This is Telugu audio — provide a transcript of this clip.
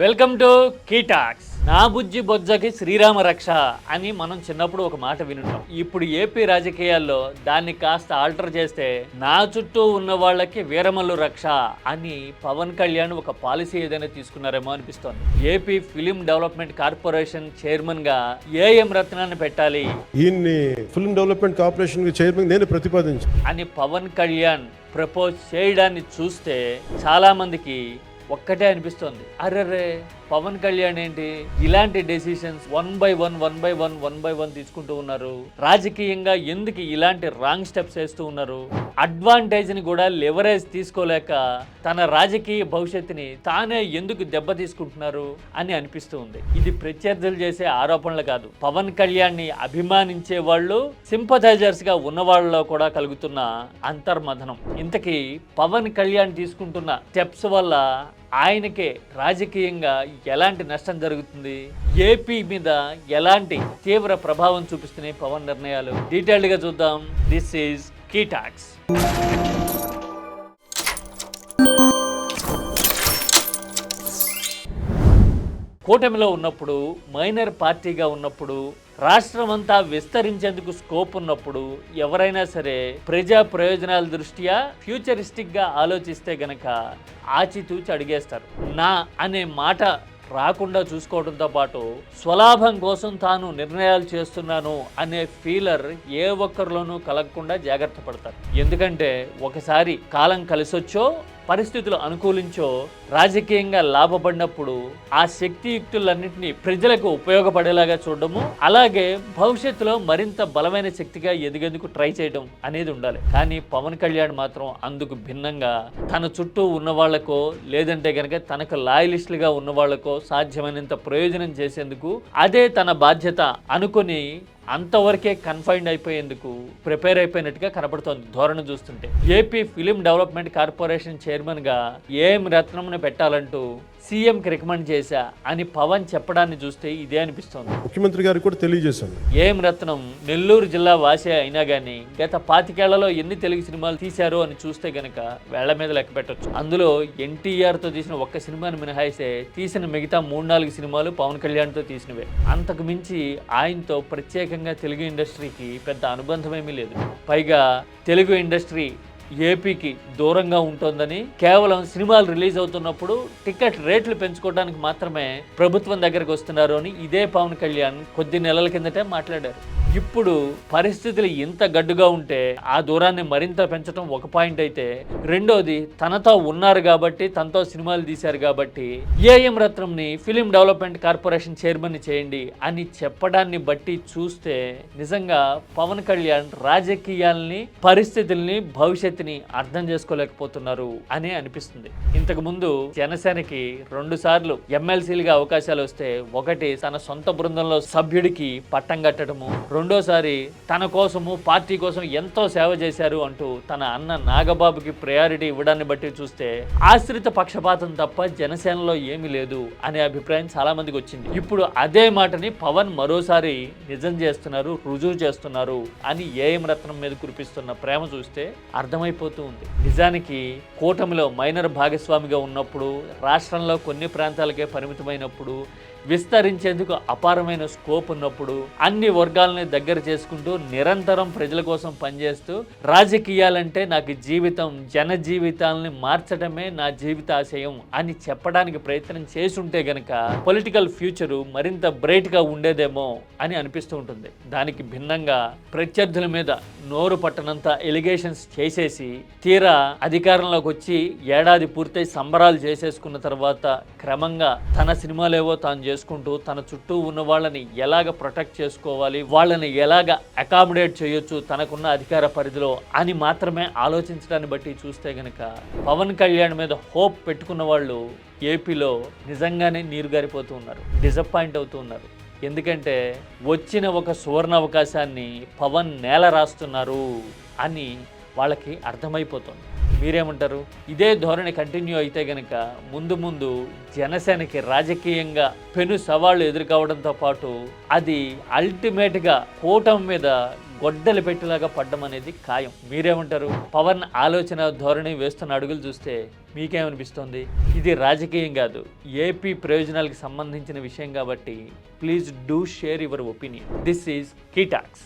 Welcome to కీటాక్స్. నా బుజ్జి బొజ్జకి శ్రీరామ రక్ష అని మనం చిన్నప్పుడు ఒక మాట వినుంటాం. ఇప్పుడు ఏపీ రాజకీయాల్లో దాన్ని కాస్త ఆల్టర్ చేస్తే నా చుట్టూ ఉన్న వాళ్ళకి వీరమల్లు రక్ష అని పవన్ కళ్యాణ్ ఒక పాలసీ ఏదైనా తీసుకున్నారేమో అనిపిస్తోంది. ఏపీ ఫిలిం డెవలప్మెంట్ కార్పొరేషన్ చైర్మన్గా ఏఎం రత్నాన్ని పెట్టాలి. ఈయన్ని ఫిల్మ్ డెవలప్మెంట్ కార్పొరేషన్ చైర్మన్ నేను ప్రతిపాదించాను అని పవన్ కళ్యాణ్ ప్రపోజ్ చేయడాన్ని చూస్తే చాలా మందికి ఒక్కటే అనిపిస్తుంది. అర్రరే పవన్ కళ్యాణ్ ఏంటి? ఇలాంటి decisions one by one one by one one by one తీసుకుంటూ ఉన్నారు. రాజకీయంగా ఎందుకు ఇలాంటి రాంగ్ స్టెప్స్ వేస్తూ ఉన్నారు? అడ్వాంటేజ్ని కూడా లెవరేజ్ తీసుకోలేక తన రాజకీయ భవిష్యత్తుని తానే ఎందుకు దెబ్బ తీసుకుంటున్నారు అని అనిపిస్తూ ఉంది. ఇది ప్రత్యర్థులు చేసే ఆరోపణలు కాదు. పవన్ కళ్యాణ్ని అభిమానించే వాళ్ళు సింపథైజర్స్గా ఉన్నవాళ్ళలో ఉన్న వాళ్ళలో కూడా కలుగుతున్న అంతర్మథనం. ఇంతకీ పవన్ కళ్యాణ్ తీసుకుంటున్న స్టెప్స్ వల్ల ఆయనకే రాజకీయంగా ఎలాంటి నష్టం జరుగుతుంది? ఏపీ మీద ఎలాంటి తీవ్ర ప్రభావం చూపిస్తున్నాయి పవన్ నిర్ణయాలు? డీటెయిల్డ్గా చూద్దాం. This is key talks. కూటమిలో ఉన్నప్పుడు మైనర్ పార్టీగా ఉన్నప్పుడు రాష్ట్రం అంతా విస్తరించేందుకు స్కోప్ ఉన్నప్పుడు ఎవరైనా సరే ప్రజా ప్రయోజనాల దృష్ట్యా ఫ్యూచరిస్టిక్గా ఆలోచిస్తే గనక ఆచితూచి అడిగేస్తారు. నా అనే మాట రాకుండా చూసుకోవడంతో పాటు స్వలాభం కోసం తాను నిర్ణయాలు చేస్తున్నాను అనే ఫీలర్ ఏ ఒక్కరిలోనూ కలగకుండా జాగ్రత్త పడతారు. ఎందుకంటే ఒకసారి కాలం కలిసొచ్చో పరిస్థితులు అనుకూలించో రాజకీయంగా లాభపడినప్పుడు ఆ శక్తియుక్తులన్నింటినీ ప్రజలకు ఉపయోగపడేలాగా చూడడము అలాగే భవిష్యత్తులో మరింత బలమైన శక్తిగా ఎదిగేందుకు ట్రై చేయడం అనేది ఉండాలి. కానీ పవన్ కళ్యాణ్ మాత్రం అందుకు భిన్నంగా తన చుట్టూ ఉన్న వాళ్ళకో లేదంటే కనుక తనకు లాయలిస్టులుగా ఉన్న వాళ్ళకో సాధ్యమైనంత ప్రయోజనం చేసేందుకు అదే తన బాధ్యత అనుకొని అంతవరకే కన్ఫైన్డ్ అయిపోయేందుకు ప్రిపేర్ అయిపోయినట్టుగా కనపడుతోంది ధోరణి చూస్తుంటే. ఏపీ ఫిలిం డెవలప్మెంట్ కార్పొరేషన్ చైర్మన్గా ఏఎం రత్నంను పెట్టాలంటూ సీఎంకి రికమెండ్ చేశా అని పవన్ చెప్పడాన్ని చూస్తే ఇదే అనిపిస్తోంది. ముఖ్యమంత్రి గారికి కూడా తెలియజేశాను. ఏఎం రత్నం నెల్లూరు జిల్లా వాసే అయినా గానీ గత పాతికేళ్ళలో ఎన్ని తెలుగు సినిమాలు తీశారు అని చూస్తే గనక వేళ్ళ మీద లెక్క పెట్టొచ్చు. అందులో ఎన్టీఆర్తో తీసిన ఒక్క సినిమాని మినహాయిస్తే తీసిన మిగతా మూడు నాలుగు సినిమాలు పవన్ కళ్యాణ్తో తీసినవే. అంతకు మించి ఆయనతో ప్రత్యేకంగా తెలుగు ఇండస్ట్రీకి పెద్ద అనుబంధం ఏమీ లేదు. పైగా తెలుగు ఇండస్ట్రీ ఏపీకి దూరంగా ఉంటుందని కేవలం సినిమాలు రిలీజ్ అవుతున్నప్పుడు టికెట్ రేట్లు పెంచుకోవడానికి మాత్రమే ప్రభుత్వం దగ్గరకు వస్తున్నారు అని ఇదే పవన్ కళ్యాణ్ కొద్ది నెలల కిందటే మాట్లాడారు. ఇప్పుడు పరిస్థితులు ఇంత గడ్డుగా ఉంటే ఆ దూరాన్ని మరింత పెంచడం ఒక పాయింట్ అయితే. రెండోది తనతో ఉన్నారు కాబట్టి తనతో సినిమాలు తీశారు కాబట్టి ఏఎం రత్నంని ఫిలిం డెవలప్మెంట్ కార్పొరేషన్ చైర్మన్ చేయండి అని చెప్పడాన్ని బట్టి చూస్తే నిజంగా పవన్ కళ్యాణ్ రాజకీయాల్ని పరిస్థితుల్ని భవిష్యత్తుని అర్థం చేసుకోలేకపోతున్నారు అని అనిపిస్తుంది. ఇంతకు ముందు జనసేనకి రెండు సార్లు ఎమ్మెల్సీలుగా అవకాశాలు వస్తే ఒకటి తన సొంత బృందంలో సభ్యుడికి పట్టం కట్టడము రెండు రెండోసారి తన కోసము పార్టీ కోసం ఎంతో సేవ చేశారు అంటూ తన అన్న నాగబాబుకి ప్రయారిటీ ఇవ్వడాన్ని బట్టి చూస్తే ఆశ్రిత పక్షపాతం తప్ప జనసేనలో ఏమీ లేదు అనే అభిప్రాయం చాలా మందికి వచ్చింది. ఇప్పుడు అదే మాటని పవన్ మరోసారి నిజం చేస్తున్నారు రుజువు చేస్తున్నారు అని ఏఎం రత్నం మీద కురిపిస్తున్న ప్రేమ చూస్తే అర్థమైపోతూ ఉంది. నిజానికి కూటమిలో మైనర్ భాగస్వామిగా ఉన్నప్పుడు రాష్ట్రంలో కొన్ని ప్రాంతాలకే పరిమితమైనప్పుడు విస్తరించేందుకు అపారమైన స్కోప్ ఉన్నప్పుడు అన్ని వర్గాలని దగ్గర చేసుకుంటూ నిరంతరం ప్రజల కోసం పనిచేస్తూ రాజకీయాలంటే నాకు జీవితం జన జీవితాలని మార్చడమే నా జీవితాశయం అని చెప్పడానికి ప్రయత్నం చేసుంటే గనక పొలిటికల్ ఫ్యూచరు మరింత బ్రైట్గా ఉండేదేమో అని అనిపిస్తూ ఉంటుంది. దానికి భిన్నంగా ప్రత్యర్థుల మీద నోరు పట్టనంత ఎలిగేషన్స్ చేసేసి తీరా అధికారంలోకి వచ్చి ఏడాది పూర్తయి సంబరాలు చేసేసుకున్న తర్వాత క్రమంగా తన సినిమాలేవో తాను చేసుకుంటూ తన చుట్టూ ఉన్న వాళ్ళని ఎలాగ ప్రొటెక్ట్ చేసుకోవాలి వాళ్ళని ఎలాగ అకామిడేట్ చేయొచ్చు తనకున్న అధికార పరిధిలో అని మాత్రమే ఆలోచించడాన్ని బట్టి చూస్తే గనక పవన్ కళ్యాణ్ మీద హోప్ పెట్టుకున్న వాళ్ళు ఏపీలో నిజంగానే నీరు గారిపోతూ ఉన్నారు డిసప్పాయింట్ అవుతూ ఉన్నారు. ఎందుకంటే వచ్చిన ఒక సువర్ణ అవకాశాన్ని పవన్ నేల రాస్తున్నారు అని వాళ్ళకి అర్థమైపోతుంది. మీరేమంటారు? ఇదే ధోరణి కంటిన్యూ అయితే గనక ముందు ముందు జనసేనకి రాజకీయంగా పెను సవాళ్ళు ఎదుర్కోవడంతో పాటు అది అల్టిమేట్గా కూటమి మీద గొడ్డలు పెట్టేలాగా పడ్డం అనేది ఖాయం. మీరేమంటారు? పవన్ ఆలోచన ధోరణి వేస్తున్న అడుగులు చూస్తే మీకేమనిపిస్తుంది? ఇది రాజకీయం కాదు. ఏపీ ప్రయోజనాలకు సంబంధించిన విషయం కాబట్టి please do share your opinion this is key talks